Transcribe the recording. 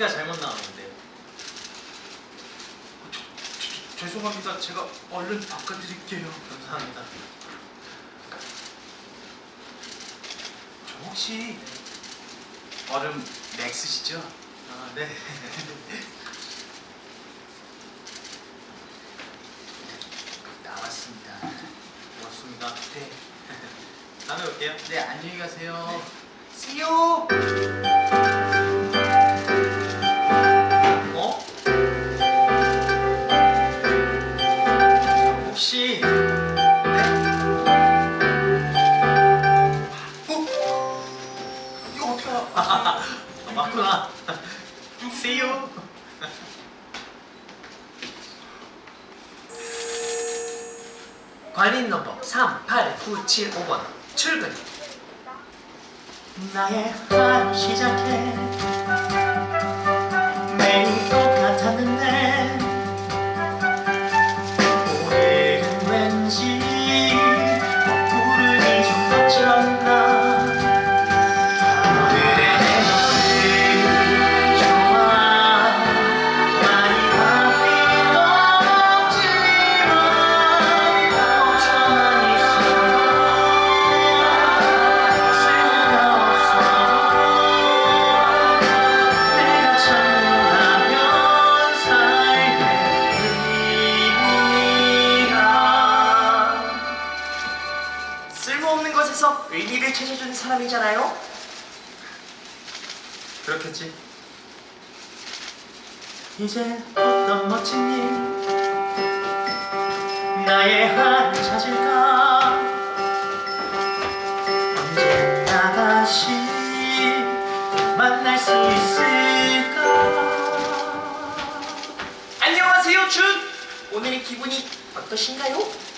바퀴가 잘못 나왔는데. 죄송합니다. 제가 얼른 바꿔드릴게요. 감사합니다. 저 혹시 얼음 맥스시죠? 아, 네. 나왔습니다. 고맙습니다. 네, 다음에 올게요. 네 안녕히 가세요. See you. See you. 관인 넘버 38975번. 출근. 나의 하루 시작해 쓸모없는 것에서 의미를 찾아주는 사람이잖아요 그렇겠지. 이제 어떤 멋진 일 나의 하루 찾을까 언제 다시 만날 수 있을까 안녕하세요 준 오늘의 기분이 어떠신가요?